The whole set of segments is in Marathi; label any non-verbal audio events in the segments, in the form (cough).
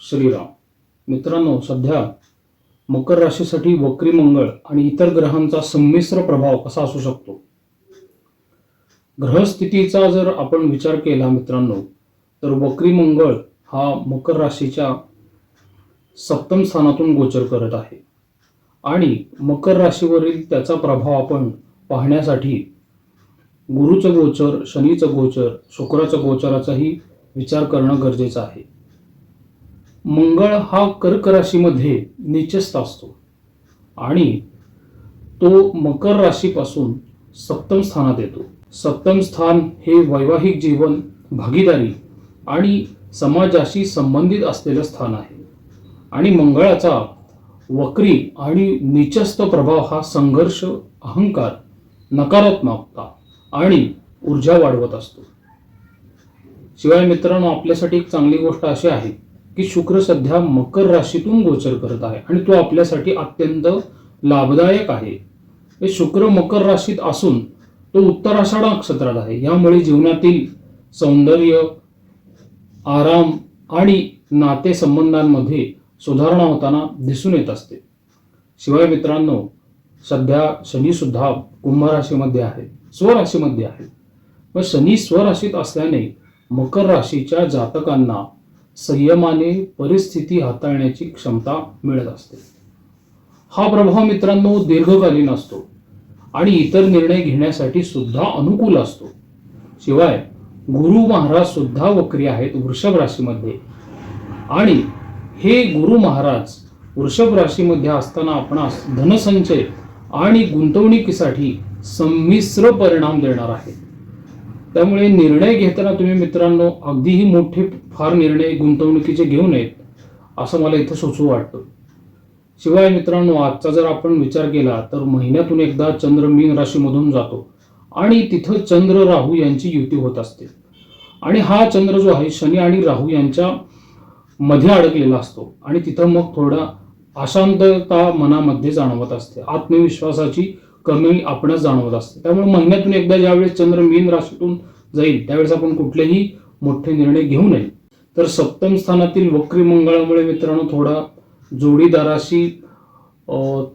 श्रीराम. मित्रांनो सध्या मकर राशीसाठी वक्री मंगळ आणि इतर ग्रहांचा संमिश्र प्रभाव कसा असू शकतो? ग्रहस्थितीचा जर आपण विचार केला मित्रांनो तर वक्री मंगळ हा मकर राशीच्या सप्तम स्थानातून गोचर करत आहे. आणि मकर राशीवरील त्याचा प्रभाव आपण पाहण्यासाठी गुरुचं गोचर शनीचं गोचर शुक्राचं गोचराचाही विचार करणं गरजेचं आहे. मंगळ हा कर्क राशीमध्ये निचस्थ असतो आणि तो मकर राशीपासून सप्तम स्थानात येतो. सप्तम स्थान हे वैवाहिक जीवन भागीदारी आणि समाजाशी संबंधित असलेलं स्थान आहे. आणि मंगळाचा वक्री आणि निचस्त प्रभाव हा संघर्ष अहंकार नकारात्मकता आणि ऊर्जा वाढवत असतो. शिवाय मित्रांनो आपल्यासाठी एक चांगली गोष्ट अशी आहे की शुक्र सध्या मकर राशीतून गोचर करत आहे आणि तो आपल्यासाठी अत्यंत लाभदायक आहे. हे शुक्र मकर राशीत असून तो उत्तर आषाढ नक्षत्रात आहे. यामुळे जीवनातील सौंदर्य आराम आणि नातेसंबंधांमध्ये सुधारणा होताना दिसून येत असते. शिवाय मित्रांनो सध्या शनीसुद्धा कुंभ राशीमध्ये आहे स्वराशीमध्ये आहे. व शनी स्वराशीत असल्याने मकर राशीच्या जातकांना संयमाने परिस्थिती हाताळण्याची क्षमता मिळत असते. हा प्रभाव मित्रांनो दीर्घकालीन असतो आणि इतर निर्णय घेण्यासाठी सुद्धा अनुकूल असतो. शिवाय गुरु महाराज सुद्धा वक्री आहेत वृषभ राशीमध्ये. आणि हे गुरु महाराज वृषभ राशीमध्ये असताना आपणास धनसंचय आणि गुंतवणुकीसाठी संमिश्र परिणाम देणार आहे. त्यामुळे निर्णय घेताना तुम्ही मित्रांनो अगदीही मोठे फार निर्णय गुंतवणुकीचे घेऊ नयेत असं मला इथं सुचू वाटतं. शिवाय मित्रांनो आजचा जर आपण विचार केला तर महिन्यातून एकदा चंद्र मीन राशीमधून जातो आणि तिथं चंद्र राहू यांची युती होत असते. आणि हा चंद्र जो आहे शनी आणि राहू यांच्या मध्ये अडकलेला असतो. आणि तिथं मग थोडा अशांतता मनामध्ये जाणवत असते. आत्मविश्वासाची कमी आपणच जाणवत असते. त्यामुळे महिन्यातून एकदा ज्यावेळेस चंद्र मीन राशीतून जाईल त्यावेळेस आपण कुठलेही मोठे निर्णय घेऊ नये. तर सप्तम स्थानातील वक्री मंगळामुळे मित्रांनो थोडा जोडीदाराशी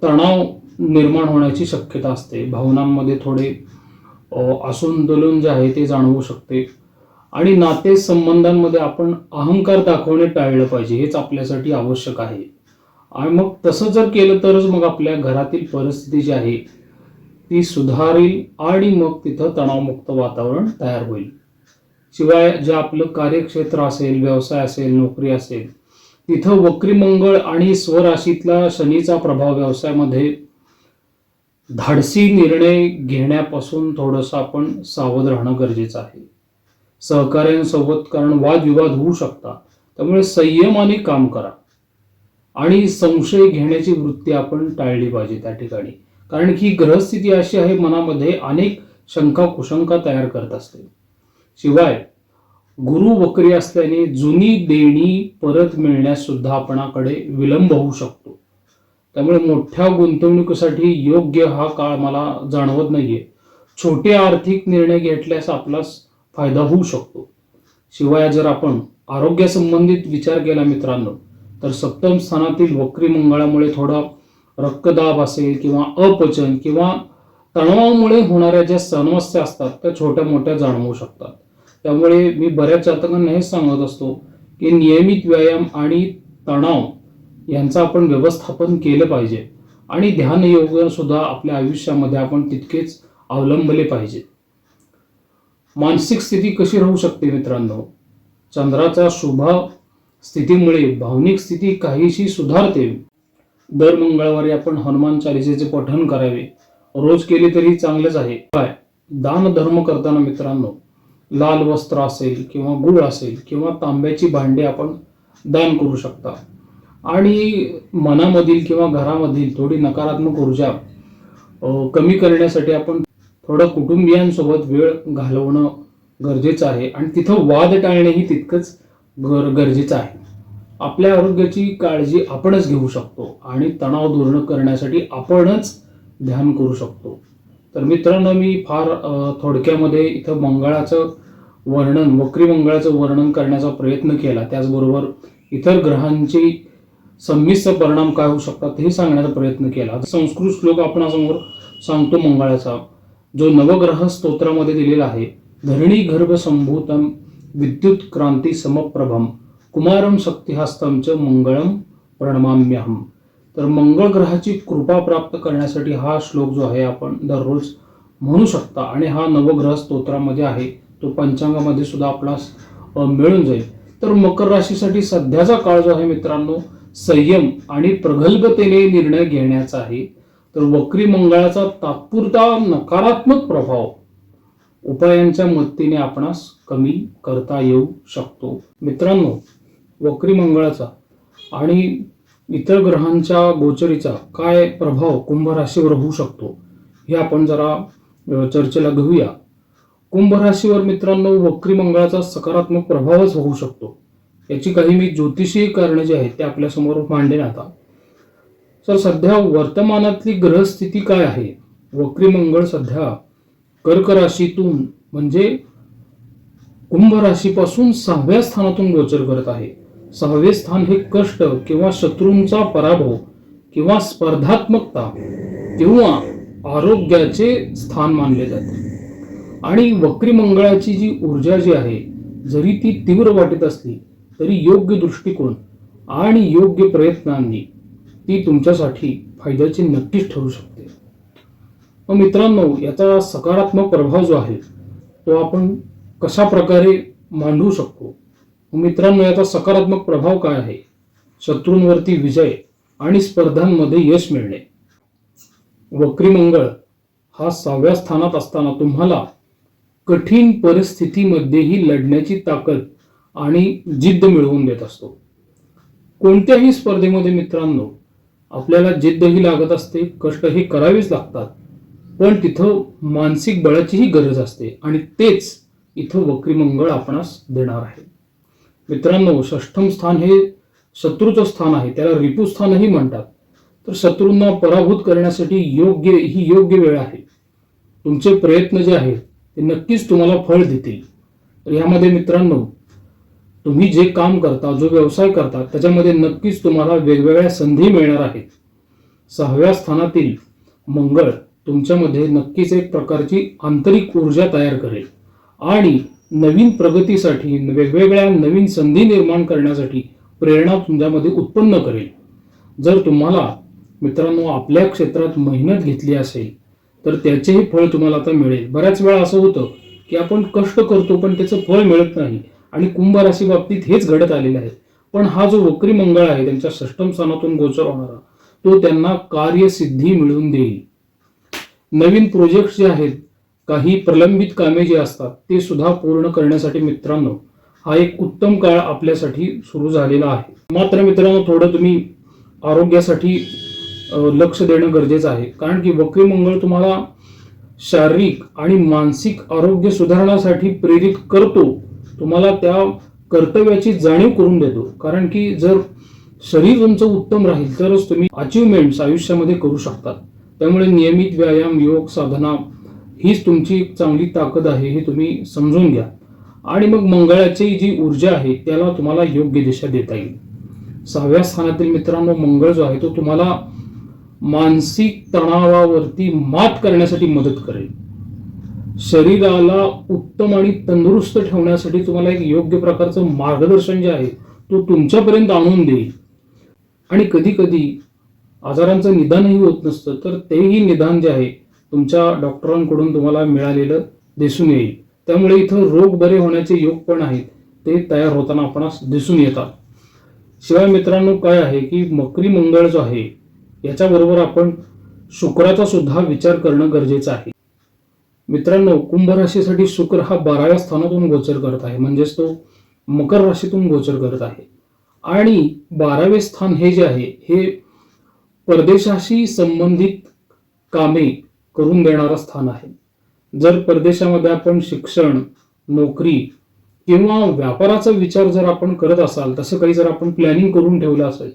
तणाव निर्माण होण्याची शक्यता असते. भावनांमध्ये थोडे अ, जे आहे ते जाणवू शकते. आणि नाते संबंधांमध्ये आपण अहंकार दाखवणे टाळलं पाहिजे हेच आपल्यासाठी आवश्यक आहे. आणि मग तसं जर केलं तरच मग आपल्या घरातील परिस्थिती जी आहे ती सुधारेल आणि मग तिथं तणावमुक्त वातावरण तयार होईल. शिवाय जे आपलं कार्यक्षेत्र असेल व्यवसाय असेल नोकरी असेल तिथं वक्रीमंगळ आणि स्वराशीतला शनीचा प्रभाव व्यवसायामध्ये धाडसी निर्णय घेण्यापासून थोडंसं आपण सावध राहणं गरजेचं आहे. सहकार्यांसोबत कारण वादविवाद होऊ शकता त्यामुळे संयमाने काम करा. आणि संशय घेण्याची वृत्ती आपण टाळली पाहिजे त्या ठिकाणी. कारण की ग्रहस्थिती अशी आहे मनामध्ये अनेक शंका कुशंका तयार करत असते. शिवाय गुरु वक्री असल्याने जुनी देणी परत मिळण्यास सुद्धा आपणाकडे विलंब होऊ शकतो. त्यामुळे मोठ्या गुंतवणुकीसाठी योग्य हा काळ मला जाणवत नाहीये. छोटे आर्थिक निर्णय घेतल्यास आपला फायदा होऊ शकतो. शिवाय जर आपण आरोग्यासंबंधित विचार केला मित्रांनो तर सप्तम स्थानातील वक्री मंगळामुळे थोडा रक्तदाब असेल किंवा अपचन किंवा तणावामुळे होणाऱ्या ज्या समस्या असतात त्या छोट्या मोठ्या जाणवू शकतात. त्यामुळे मी बऱ्याच जातकांना हेच सांगत असतो की नियमित व्यायाम आणि तणाव यांचं आपण व्यवस्थापन केलं पाहिजे आणि ध्यान योग सुद्धा आपल्या आयुष्यामध्ये आपण तितकेच अवलंबले पाहिजे. मानसिक स्थिती कशी राहू शकते मित्रांनो? चंद्राचा शुभ स्थितीमुळे भावनिक स्थिती काहीशी सुधारते. दर मंगळवारी आपण हनुमान चालिसेचे पठण करावे. रोज केले तरी चांगलेच आहे. काय? दान धर्म करताना मित्रांनो लाल वस्त्र असेल किंवा गुळ असेल किंवा तांब्याची भांडे आपण दान करू शकता. आणि मनामधील किंवा घरामधील थोडी नकारात्मक ऊर्जा कमी करण्यासाठी आपण थोडं कुटुंबियांसोबत वेळ घालवणं गरजेचं आहे. आणि तिथं वाद टाळणेही तितकंच गर गरजेचं आहे. आपल्या आरोग्याची काळजी आपणच घेऊ शकतो आणि तणाव दूर करण्यासाठी आपणच ध्यान करू शकतो. तर मित्रांनो मी फार थोडक्यामध्ये इथं मंगळाचं वर्णन वक्री मंगळाचं वर्णन करण्याचा प्रयत्न केला. त्याचबरोबर इतर ग्रहांची संमिश्र परिणाम काय होऊ शकतात हे सांगण्याचा प्रयत्न केला. संस्कृत श्लोक आपणासमोर सांगतो मंगळाचा. जो नवग्रह स्तोत्रामध्ये दिलेला आहे धरणी गर्भ संभूतम विद्युत क्रांती समप्रभम कुमारम शक्तिहस्तम च मंगळम प्रणमाम्यहम तर मंगळ ग्रहाची कृपा प्राप्त करण्यासाठी हा श्लोक जो आहे आपण दररोज म्हणू शकता. आणि हा नवग्रह स्तोत्रामध्ये आहे. तो पंचांगामध्ये सुद्धा आपला मिळून जाईल. तर मकर राशीसाठी सध्याचा काळ जो आहे मित्रांनो संयम आणि प्रगल्भतेने निर्णय घेण्याचा आहे. तर वक्री मंगळाचा तात्पुरता नकारात्मक प्रभाव उपायांच्या मदतीने आपणास कमी करता येऊ शकतो. मित्रांनो वक्रीमंगळाचा आणि इतर ग्रहांच्या गोचरीचा काय प्रभाव कुंभ राशीवर होऊ शकतो हे आपण जरा चर्चेला घेऊया. कुंभ राशीवर मित्रांनो वक्रीमंगळाचा सकारात्मक प्रभावच होऊ शकतो. याची काही मी ज्योतिषी कारणे जी आहेत ते आपल्यासमोर मांडेन आता. सर सध्या वर्तमानातली ग्रहस्थिती काय आहे? वक्रीमंगळ सध्या कर्क राशीतून म्हणजे कुंभ राशीपासून सहाव्या स्थानातून गोचर करत आहे. सहावे स्थान हे कष्ट किंवा शत्रूंचा पराभव किंवा स्पर्धात्मकता किंवा आरोग्याचे स्थान मानले जाते. आणि वक्री मंगळाची जी ऊर्जा जी आहे जरी ती तीव्र वाटत असली तरी योग्य दृष्टिकोन आणि योग्य प्रयत्नांनी ती तुमच्यासाठी फायद्याची नक्कीच ठरू शकते. मग मित्रांनो याचा सकारात्मक प्रभाव जो आहे तो आपण कशा प्रकारे मांडू शकतो? मित्रांनो याचा सकारात्मक प्रभाव काय आहे? शत्रूंवरती विजय आणि स्पर्धांमध्ये यश मिळणे. वक्रीमंगळ हा सहाव्या स्थानात असताना तुम्हाला कठीण परिस्थितीमध्येही लढण्याची ताकद आणि जिद्द मिळवून देत असतो. कोणत्याही स्पर्धेमध्ये मित्रांनो आपल्याला जिद्दही लागत असते कष्टही करावेच लागतात. पण तिथं मानसिक बळाचीही गरज असते आणि तेच इथं वक्रीमंगळ आपणास देणार आहे. मित्रांनो षष्ठम स्थान हे शत्रूचं स्थान आहे. त्याला रिपुस्थानही म्हणतात. तर शत्रूंना पराभूत करण्यासाठी योग्य ही योग्य वेळ आहे. तुमचे प्रयत्न जे आहेत ते नक्कीच तुम्हाला फळ देतील. तर यामध्ये मित्रांनो तुम्ही जे काम करता जो व्यवसाय करता त्याच्यामध्ये नक्कीच तुम्हाला वेगवेगळ्या संधी मिळणार आहेत. सहाव्या स्थानातील मंगळ तुमच्यामध्ये नक्कीच एक प्रकारची आंतरिक ऊर्जा तयार करेल. आणि नवीन प्रगतीसाठी वेगवेगळ्या नवीन संधी निर्माण करण्यासाठी प्रेरणा तुमच्यामध्ये उत्पन्न करेल. जर तुम्हाला मित्रांनो आपल्या क्षेत्रात मेहनत घेतली असेल तर त्याचेही फळ तुम्हाला आता मिळेल. बऱ्याच वेळा असं होतं की आपण कष्ट करतो पण त्याचं फळ मिळत नाही. आणि कुंभ राशी बाबतीत हेच घडत आलेलं आहे. पण हा जो वक्री मंगळ आहे त्यांच्या षष्टम स्थानातून गोचर होणारा तो त्यांना कार्यसिद्धी मिळवून देईल. नवीन प्रोजेक्ट जे आहेत काही प्रलंबित कामे जी असतात ते सुद्धा पूर्ण करण्यासाठी मित्रांनो हा एक उत्तम काळ आपल्यासाठी सुरू झालेला आहे. मात्र मित्रांनो थोडं तुम्ही आरोग्यासाठी लक्ष देणं गरजेचं आहे. कारण की वक्री मंगळ तुम्हाला शारीरिक आणि मानसिक आरोग्य सुधारण्यासाठी प्रेरित करतो तुम्हाला त्या कर्तव्याची जाणीव करून देतो. कारण की जर शरीर तुमचं उत्तम राहील तरच तुम्ही अचिव्हमेंट्स आयुष्यामध्ये करू शकतात. त्यामुळे नियमित व्यायाम योग साधना हीच तुमची एक चांगली ताकद आहे हे तुम्ही समजून घ्या. आणि मग मंगळाची जी ऊर्जा आहे त्याला तुम्हाला योग्य दिशा देता येईल. सहाव्या स्थानातील मित्रांनो मंगळ जो आहे तो तुम्हाला मानसिक तणावावरती मात करण्यासाठी मदत करेल. शरीराला उत्तम आणि तंदुरुस्त ठेवण्यासाठी तुम्हाला एक योग्य प्रकारचं मार्गदर्शन जे आहे तो तुमच्यापर्यंत आणून देईल. आणि कधी कधी आजारांचं निदानही होत नसतं तर तेही निदान जे आहे तुमच्या डॉक्टरांकडून तुम्हाला मिळालेलं दिसून येईल. त्यामुळे इथं रोग बरे होण्याचे योग पण आहेत ते तयार होताना आपणास दिसून येतात. शिवाय मित्रांनो काय आहे की मकरी मंगळ जो आहे याच्याबरोबर आपण शुक्राचा सुद्धा विचार करणं गरजेचं आहे. मित्रांनो कुंभ राशीसाठी शुक्र हा बाराव्या स्थानातून गोचर करत आहे म्हणजेच तो मकर राशीतून गोचर करत आहे. आणि बारावे स्थान हे जे आहे हे परदेशाशी संबंधित कामे करून देणारं स्थान आहे. जर परदेशामध्ये आपण शिक्षण नोकरी किंवा व्यापाराचा विचार जर आपण करत असाल तसं काही जर आपण प्लॅनिंग करून ठेवलं असेल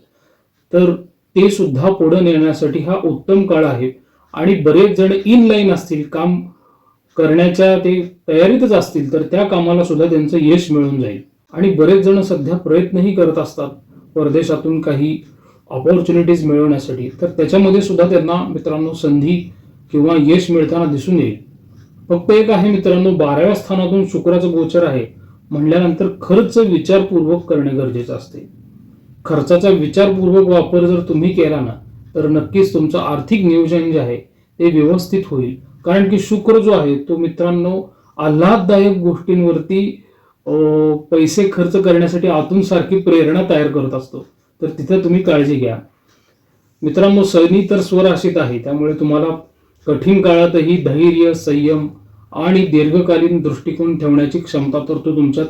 तर ते सुद्धा पुढे नेण्यासाठी हा उत्तम काळ आहे. आणि बरेच जण इन लाईन असतील काम करण्याच्या ते तयारीतच असतील तर त्या कामाला सुद्धा त्यांचं यश मिळून जाईल. आणि बरेच जण सध्या प्रयत्नही करत असतात परदेशातून काही ऑपॉर्च्युनिटीज मिळवण्यासाठी तर त्याच्यामध्ये सुद्धा त्यांना मित्रांनो संधी किंवा यश मिळताना दिसून येईल. फक्त एक आहे मित्रांनो बाराव्या स्थानातून शुक्राचं गोचर आहे. म्हणल्यानंतर खर्च विचारपूर्वक करणे गरजेचं असते. खर्चाचा विचारपूर्वक वापर जर तुम्ही केला ना तर नक्कीच तुमचं आर्थिक नियोजन जे आहे ते व्यवस्थित होईल. कारण की शुक्र जो आहे तो मित्रांनो आल्हाददायक गोष्टींवरती पैसे खर्च करण्यासाठी आतून सारखी प्रेरणा तयार करत असतो. तर तिथं तुम्ही काळजी घ्या. मित्रांनो सैनी तर स्वराशीत आहे त्यामुळे तुम्हाला कठीण काळातही धैर्य संयम आणि दीर्घकालीन दृष्टिकोन ठेवण्याची क्षमता तर तो तुमच्यात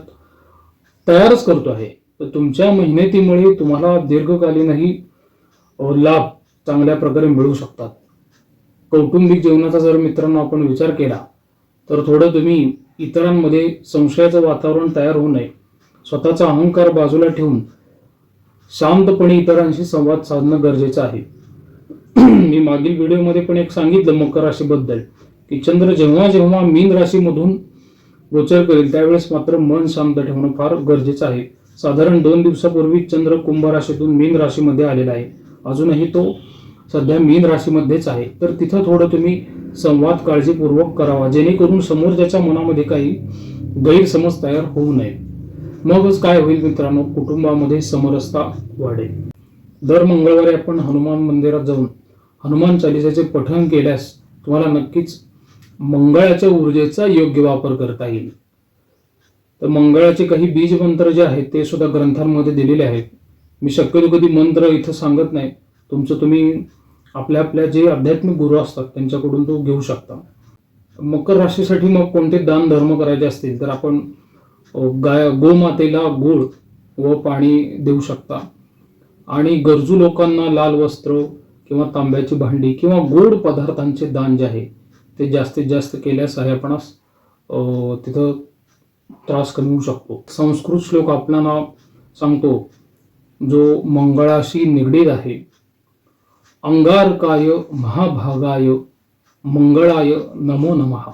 तयारच करतो आहे. तर तुमच्या मेहनतीमुळे तुम्हाला दीर्घकालीनही लाभ चांगल्या प्रकारे मिळू शकतात. कौटुंबिक जीवनाचा जर मित्रांनो आपण विचार केला तर थोडं तुम्ही इतरांमध्ये संशयाचं वातावरण तयार होऊ नये. स्वतःचा अहंकार बाजूला ठेवून शांतपणे इतरांशी संवाद साधणं गरजेचं आहे. (clears throat) मी मागील व्हिडिओमध्ये पण एक सांगितलं मकर राशीबद्दल की चंद्र जेव्हा जेव्हा मीन राशीमधून गोचर करेल त्यावेळेस मात्र मन शांत ठेवणं फार गरजेचं आहे. साधारण दोन दिवसापूर्वी चंद्र कुंभ राशीतून मीन राशीमध्ये आलेला आहे. अजूनही तो सध्या मीन राशीमध्येच आहे. तर तिथं थोडं तुम्ही संवाद काळजीपूर्वक करावा जेणेकरून समोरच्याच्या मनामध्ये काही गैरसमज तयार होऊ नये. मगच काय होईल मित्रांनो? कुटुंबामध्ये समरसता वाढेल. दर मंगळवारी आपण हनुमान मंदिरात जाऊन हनुमान चालिसाचे पठण केल्यास तुम्हाला नक्कीच मंगळाच्या ऊर्जेचा योग्य वापर करता येईल. तर मंगळाचे काही बीज मंत्र जे आहेत ते सुद्धा ग्रंथांमध्ये दिलेले आहेत. मी शक्यतो कधी मंत्र इथं सांगत नाही. तुमचं तुम्ही आपल्या आपल्या जे आध्यात्मिक गुरु असतात त्यांच्याकडून तो घेऊ शकता. मकर राशीसाठी मग कोणते दान धर्म करायचे असतील तर आपण गाय गोमातेला गुळ व पाणी देऊ शकता. आणि गरजू लोकांना लाल वस्त्र किंवा तांब्याची भांडी किंवा गोड पदार्थांचे दान जे आहे ते जास्तीत जास्त केल्यास आहे आपणास तिथं त्रास कमी होऊ शकतो. संस्कृत श्लोक आपल्याला सांगतो जो मंगळाशी निगडीत आहे. अंगारकाय महाभागाय मंगळाय नमो नमः.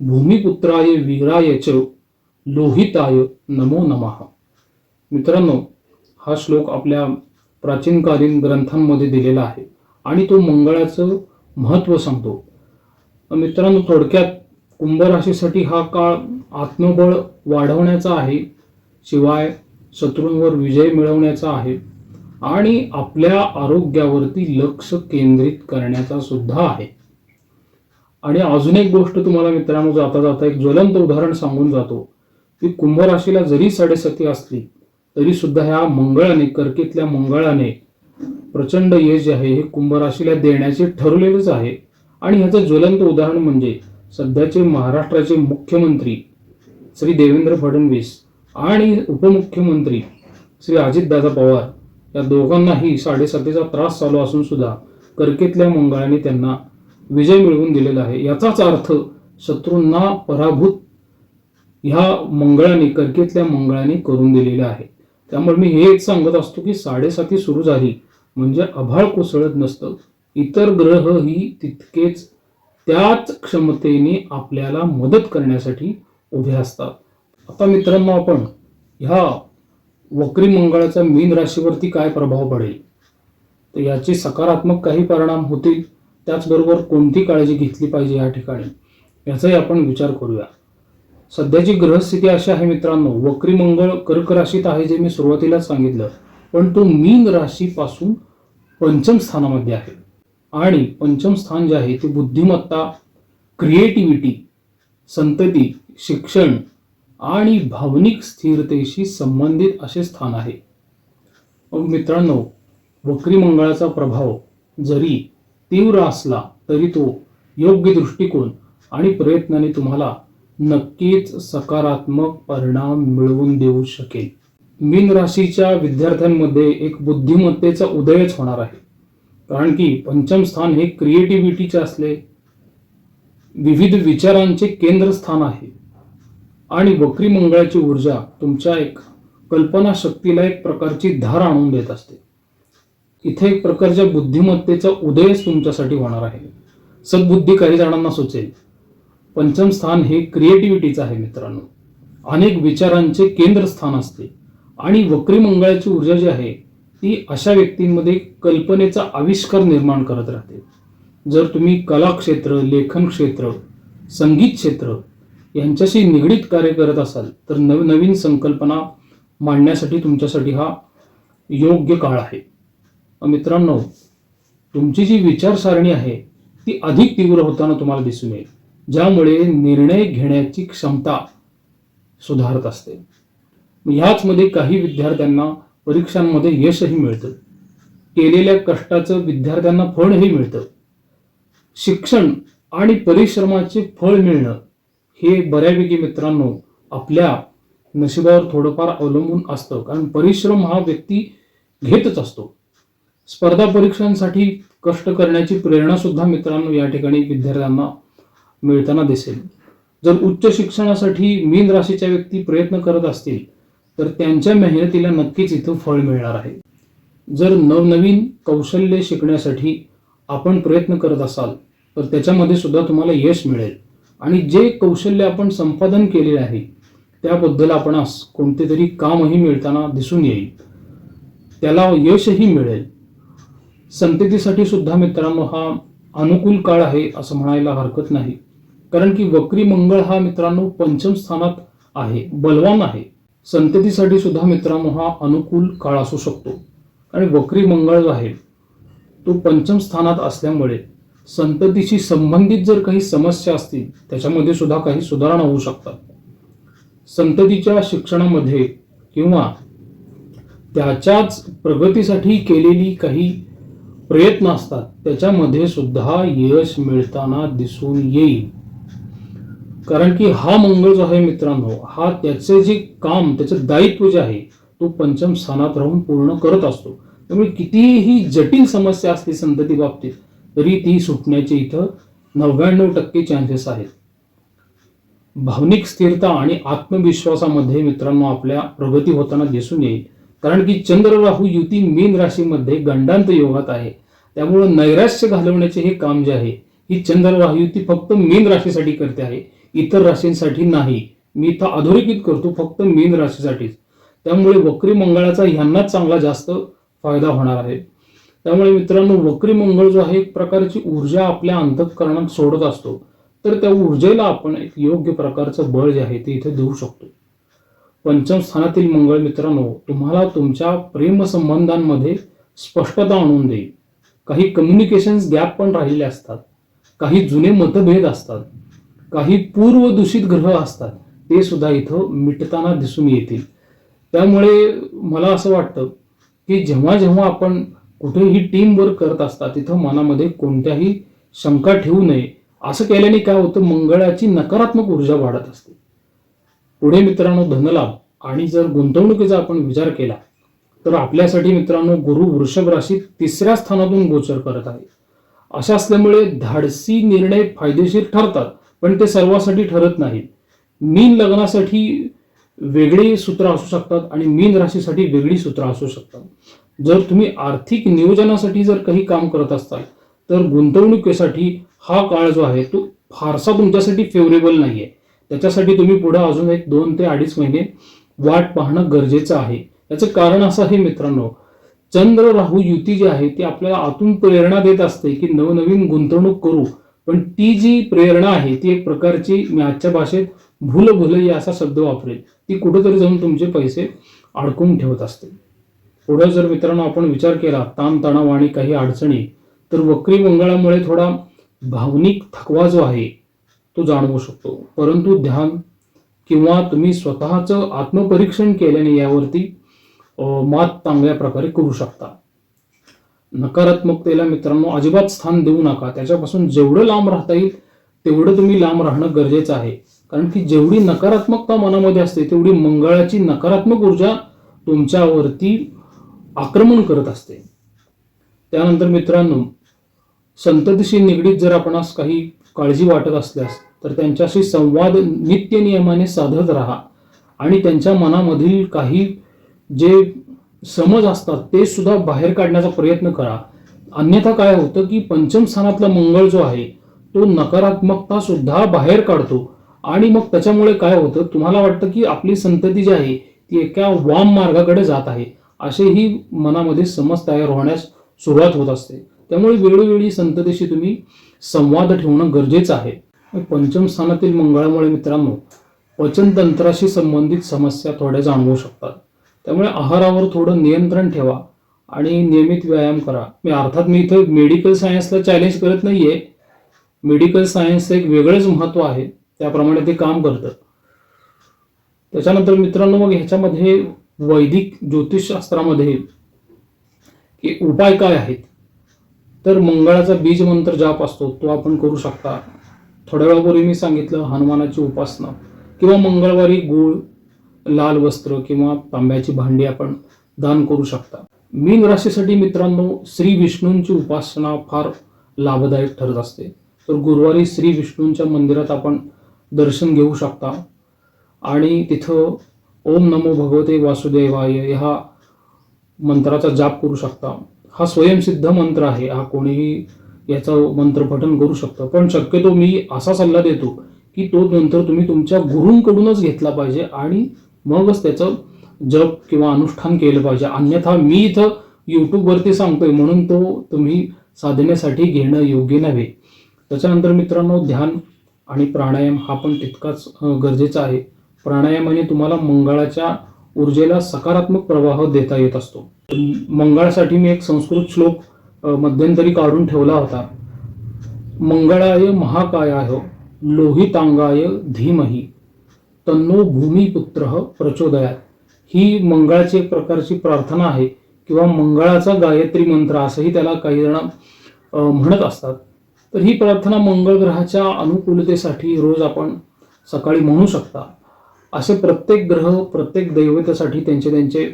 भूमिपुत्राय वीराय च लोहिताय नमो नमः. मित्रांनो हा श्लोक आपल्या प्राचीनकालीन ग्रंथांमध्ये दिलेला आहे आणि तो मंगळाचं महत्त्व सांगतो. मित्रांनो थोडक्यात कुंभ राशीसाठी हा काळ आत्मबळ वाढवण्याचा आहे शिवाय शत्रूंवर विजय मिळवण्याचा आहे आणि आपल्या आरोग्यावरती लक्ष केंद्रित करण्याचा सुद्धा आहे. आणि अजून एक गोष्ट तुम्हाला मित्रांनो जाता जाता एक ज्वलंत उदाहरण सांगून जातो. की कुंभ राशीला जरी साडेसती असली तरी सुद्धा ह्या मंगळाने कर्केतल्या मंगळाने प्रचंड यश जे आहे हे कुंभ राशीला देण्याचे ठरवलेलंच आहे. आणि ह्याचं ज्वलंत उदाहरण म्हणजे सध्याचे महाराष्ट्राचे मुख्यमंत्री श्री देवेंद्र फडणवीस आणि उपमुख्यमंत्री श्री अजितदादा पवार या दोघांनाही साडेसातीचा त्रास चालू असून सुद्धा कर्केतल्या मंगळाने त्यांना विजय मिळवून दिलेला आहे. याचाच अर्थ शत्रूंना पराभूत ह्या मंगळाने कर्केतल्या मंगळाने करून दिलेल्या आहे. त्यामुळे मी हेच सांगत असतो की साडेसाती सुरू झाली म्हणजे आभाळ कोसळत नसतं. इतर ग्रह ही तितकेच त्याच क्षमतेने आपल्याला मदत करण्यासाठी उभे असतात. आता मित्रांनो आपण ह्या वक्री मंगळाचा मीन राशीवरती काय प्रभाव पडेल? तर याचे सकारात्मक काही परिणाम होतील. त्याचबरोबर कोणती काळजी घेतली पाहिजे या ठिकाणी? याचाही आपण विचार करूया. सध्याची ग्रहस्थिती अशी आहे मित्रांनो वक्री मंगळ कर्क राशीत आहे जे मी सुरुवातीलाच सांगितलं पण तो मीन राशीपासून पंचम स्थानामध्ये आहे. आणि पंचम स्थान जे आहे ते बुद्धिमत्ता क्रिएटिव्हिटी संतती शिक्षण आणि भावनिक स्थिरतेशी संबंधित असे स्थान आहे. मित्रांनो वक्री मंगळाचा प्रभाव जरी तीव्र असला तरी तो योग्य दृष्टिकोन आणि प्रयत्नाने तुम्हाला नक्कीच सकारात्मक परिणाम मिळवून देऊ शकेल. मीन राशीच्या विद्यार्थ्यांमध्ये एक बुद्धिमत्तेचा उदयच होणार आहे. कारण की पंचम स्थान हे क्रिएटिव्हिटीचे असले विविध विचारांचे केंद्रस्थान आहे. आणि वक्री मंगळाची ऊर्जा तुमच्या एक कल्पनाशक्तीला एक प्रकारची धार आणून देत असते. इथे एक प्रकारच्या बुद्धिमत्तेचा उदयच तुमच्यासाठी होणार आहे. सद्बुद्धी काही जणांना सुचेल. पंचम स्थान हे क्रिएटिव्हिटीचं आहे मित्रांनो. अनेक विचारांचे केंद्रस्थान असते. आणि वक्रीमंगळाची ऊर्जा जी आहे ती अशा व्यक्तींमध्ये कल्पनेचा आविष्कार निर्माण करत राहते. जर तुम्ही कला क्षेत्र लेखन क्षेत्र संगीत क्षेत्र यांच्याशी निगडीत कार्य करत असाल तर नव नवीन संकल्पना मांडण्यासाठी तुमच्यासाठी हा योग्य काळ आहे. मित्रांनो तुमची जी विचारसारणी आहे ती अधिक तीव्र होताना तुम्हाला दिसून येईल. ज्यामुळे निर्णय घेण्याची क्षमता सुधारत असते. ह्याचमध्ये काही विद्यार्थ्यांना परीक्षांमध्ये यशही मिळतं. केलेल्या कष्टाचं विद्यार्थ्यांना फळही मिळतं. शिक्षण आणि परिश्रमाचे फळ मिळणं हे बऱ्यापैकी मित्रांनो आपल्या नशिबावर थोडंफार अवलंबून असतं. कारण परिश्रम हा व्यक्ती घेतच असतो. स्पर्धा परीक्षांसाठी कष्ट करण्याची प्रेरणा सुद्धा मित्रांनो या ठिकाणी विद्यार्थ्यांना मिळताना दिसेल. जर उच्च शिक्षणासाठी मीन राशीच्या व्यक्ती प्रयत्न करत असतील तर त्यांच्या मेहनतीला नक्कीच इथं फळ मिळणार आहे. जर नवनवीन कौशल्य शिकण्यासाठी आपण प्रयत्न करत असाल तर त्याच्यामध्ये सुद्धा तुम्हाला यश मिळेल. आणि जे कौशल्य आपण संपादन केलेले आहे त्याबद्दल आपणास कोणते तरी कामही मिळताना दिसून येईल. त्याला यशही मिळेल. संततीसाठी सुद्धा मित्रांनो हा अनुकूल काळ आहे असं म्हणायला हरकत नाही. कारण की वक्री मंगळ हा मित्रांनो पंचम स्थानात आहे बलवान आहे. संततीसाठी सुद्धा मित्रांनो हा अनुकूल काळ असू शकतो. आणि वक्री मंगळ जो आहे तो पंचम स्थानात असल्यामुळे संततीशी संबंधित जर काही समस्या असतील त्याच्यामध्ये सुद्धा काही सुधारणा होऊ शकतात. संततीच्या शिक्षणामध्ये किंवा त्याच्याच प्रगतीसाठी केलेली काही प्रयत्न असतात त्याच्यामध्ये सुद्धा यश मिळताना दिसून येईल. कारण की हा मंगळ जो आहे मित्रांनो हा त्याचे जे काम त्याचं दायित्व जे आहे तो पंचम स्थानात राहून पूर्ण करत असतो. त्यामुळे कितीही जटिल समस्या असते संतती बाबतीत तरी ती सुटण्याचे इथं नव्याण्णव टक्के चान्सेस आहेत. भावनिक स्थिरता आणि आत्मविश्वासामध्ये मित्रांनो आपल्या प्रगती होताना दिसून येईल. कारण की चंद्र राहू युती मीन राशीमध्ये गंडांत योगात आहे. त्यामुळे नैराश्य घालवण्याचे हे काम जे आहे ही चंद्र राहू युती फक्त मीन राशीसाठी करते आहे. इतर राशींसाठी नाही. मी इथं अधोरेखित करतो फक्त मीन राशीसाठीच. त्यामुळे वक्री मंगळाचा ह्यांनाच चांगला जास्त फायदा होणार आहे. त्यामुळे मित्रांनो वक्री मंगळ जो आहे एक प्रकारची ऊर्जा आपल्या अंतःकरणात सोडत असतो. तर त्या ऊर्जेला आपण एक योग्य प्रकारचं बळ जे आहे ते इथे देऊ शकतो. पंचम स्थानातील मंगळ मित्रांनो तुम्हाला तुमच्या प्रेमसंबंधांमध्ये स्पष्टता आणून देईल. काही कम्युनिकेशन गॅप पण राहिलेले असतात. काही जुने मतभेद असतात. काही पूर्व दूषित ग्रह असतात ते सुद्धा इथं मिटताना दिसून येतील. त्यामुळे मला असं वाटतं की जेव्हा जेव्हा आपण कुठेही टीम वर्क करत असतात तिथं मनामध्ये कोणत्याही शंका ठेवू नये. असं केल्याने काय होतं मंगळाची नकारात्मक ऊर्जा वाढत असते. पुढे मित्रांनो धनलाभ आणि जर गुंतवणुकीचा आपण विचार केला तर आपल्यासाठी मित्रांनो गुरु वृषभ राशीत तिसऱ्या स्थानातून गोचर करत आहे. अशा असल्यामुळे धाडसी निर्णय फायदेशीर ठरतात. पण ते सर्वांसाठी ठरत नाही. मीन लग्नासाठी वेगळी सूत्र असू शकतात आणि मीन राशीसाठी वेगळी सूत्र असू शकतात. जर तुम्ही आर्थिक नियोजनासाठी जर काही काम करत असाल तर गुंतवणुकीसाठी हा काळ जो आहे तो फारसा तुमच्यासाठी फेवरेबल नाही आहे त्याच्यासाठी तुम्ही पुढे अजून एक दोन ते अडीच महिने वाट पाहणं गरजेचं आहे. याचं कारण असं आहे मित्रांनो चंद्र राहू युती जी आहे ती आपल्याला आतून प्रेरणा देत असते की नवनवीन गुंतवणूक करू. पण ती जी प्रेरणा आहे ती एक प्रकारची मी आजच्या भाषेत भूल भुलई असा शब्द वापरेल. ती कुठेतरी जाऊन तुमचे पैसे अडकून ठेवत असते. पुढे जर मित्रांनो आपण विचार केला ताणतणाव आणि काही अडचणी तर वक्री मंगळामुळे थोडा भावनिक थकवा जो आहे तो जाणवू शकतो. परंतु ध्यान किंवा तुम्ही स्वतःचं आत्मपरीक्षण केल्याने यावरती मात चांगल्या प्रकारे करू शकता. नकारात्मकतेला मित्रांनो अजिबात स्थान देऊ नका. त्याच्यापासून जेवढं लांब राहता येईल तेवढं तुम्ही लांब राहणं गरजेचं आहे. कारण की जेवढी नकारात्मकता मनामध्ये असते तेवढी मंगळाची नकारात्मक ऊर्जा तुमच्यावरती आक्रमण करत असते. त्यानंतर मित्रांनो संततीशी निगडीत जर आपणास काही काळजी वाटत असल्यास तर त्यांच्याशी संवाद नित्य नियमाने साधत राहा. आणि त्यांच्या मनामधील काही जे समज असतात ते सुद्धा बाहेर काढण्याचा प्रयत्न करा. अन्यथा काय होतं की पंचम स्थानातला मंगळ जो आहे तो नकारात्मकता सुद्धा बाहेर काढतो. आणि मग त्याच्यामुळे काय होतं तुम्हाला वाटतं की आपली संतती जी आहे ती एका वाम मार्गाकडे जात आहे. असेही मनामध्ये समज तयार होण्यास सुरुवात होत असते. त्यामुळे वेळोवेळी संततीशी तुम्ही संवाद ठेवणं गरजेचं आहे. पंचम स्थानातील मंगळामुळे मित्रांनो पचनतंत्राशी संबंधित समस्या थोड्या जाणवू शकतात. त्यामुळे आहारावर थोडं नियंत्रण ठेवा आणि नियमित व्यायाम करा. मी अर्थात मी इथं मेडिकल सायन्सला चॅलेंज करत नाहीये. मेडिकल सायन्सचं एक वेगळंच महत्त्व आहे. त्याप्रमाणे ते काम करतं. त्याच्यानंतर मित्रांनो मग ह्याच्यामध्ये वैदिक ज्योतिषशास्त्रामध्ये की उपाय काय आहेत? तर मंगळाचा बीज मंत्र जाप असतो तो आपण करू शकता. थोड्या वेळापूर्वी मी सांगितलं हनुमानाची उपासना किंवा मंगळवारी गूळ लाल वस्त्र किंवा तांब्याची भांडी आपण दान करू शकता. मीन राशीसाठी मित्रांनो श्री विष्णूंची उपासना फार लाभदायक ठरत असते. तर गुरुवारी श्री विष्णूंच्या मंदिरात आपण दर्शन घेऊ शकता. आणि तिथं ओम नमो भगवते वासुदेवाय ह्या मंत्राचा जाप करू शकता. हा स्वयंसिद्ध मंत्र आहे. हा कोणीही याचं मंत्रपठन करू शकतं. पण शक्यतो मी असा सल्ला देतो की तो मंत्र तुम्ही तुमच्या गुरूंकडूनच घेतला पाहिजे आणि मगच त्याचं जप किंवा अनुष्ठान केलं पाहिजे. अन्यथा मी इथं यूट्यूबवरती सांगतोय म्हणून तो तुम्ही साधनेसाठी घेणं योग्य नव्हे. त्याच्यानंतर मित्रांनो ध्यान आणि प्राणायाम हा पण तितकाच गरजेचा आहे. प्राणायामाने तुम्हाला मंगळाच्या ऊर्जेला सकारात्मक प्रवाह देता येत असतो. मंगळासाठी मी एक संस्कृत श्लोक मध्यंतरी काढून ठेवला होता. मंगळाय महाकायाय लोहितांगाय धीमही. तन्नो भूमिपुत्र प्रचोदयात. ही मंगळाची एक प्रकारची प्रार्थना आहे किंवा मंगळाचा गायत्री मंत्र असंही त्याला काही जण म्हणत असतात. तर ही प्रार्थना मंगळ ग्रहाच्या अनुकूलतेसाठी रोज आपण सकाळी म्हणू शकता. असे प्रत्येक ग्रह प्रत्येक दैवतेसाठी त्यांचे त्यांचे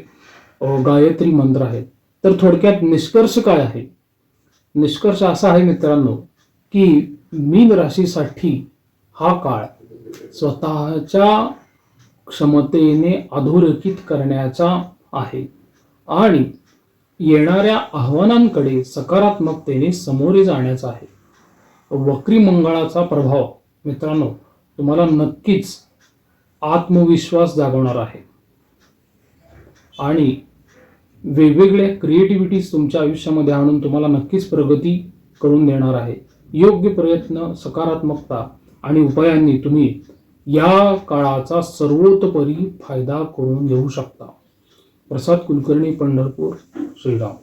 गायत्री मंत्र आहेत. तर थोडक्यात निष्कर्ष काय आहे? निष्कर्ष असा आहे मित्रांनो की मीन राशीसाठी हा काळ स्वतःच्या क्षमतेने अधोरेखित करण्याचा आहे. आणि येणाऱ्या आव्हानांकडे सकारात्मकतेने सामोरे जाण्याचा आहे. वक्री मंगळाचा प्रभाव मित्रांनो तुम्हाला नक्कीच आत्मविश्वास जागवणार आहे. आणि वेगवेगळ्या क्रिएटिव्हिटीज तुमच्या आयुष्यामध्ये आणून तुम्हाला नक्कीच प्रगती करून देणार आहे. योग्य प्रयत्न सकारात्मकता आणि उपायांनी तुम्ही या काळाचा सर्वतोपरी फायदा करून घेऊ शकता. प्रसाद कुलकर्णी पंढरपूर श्रीराम.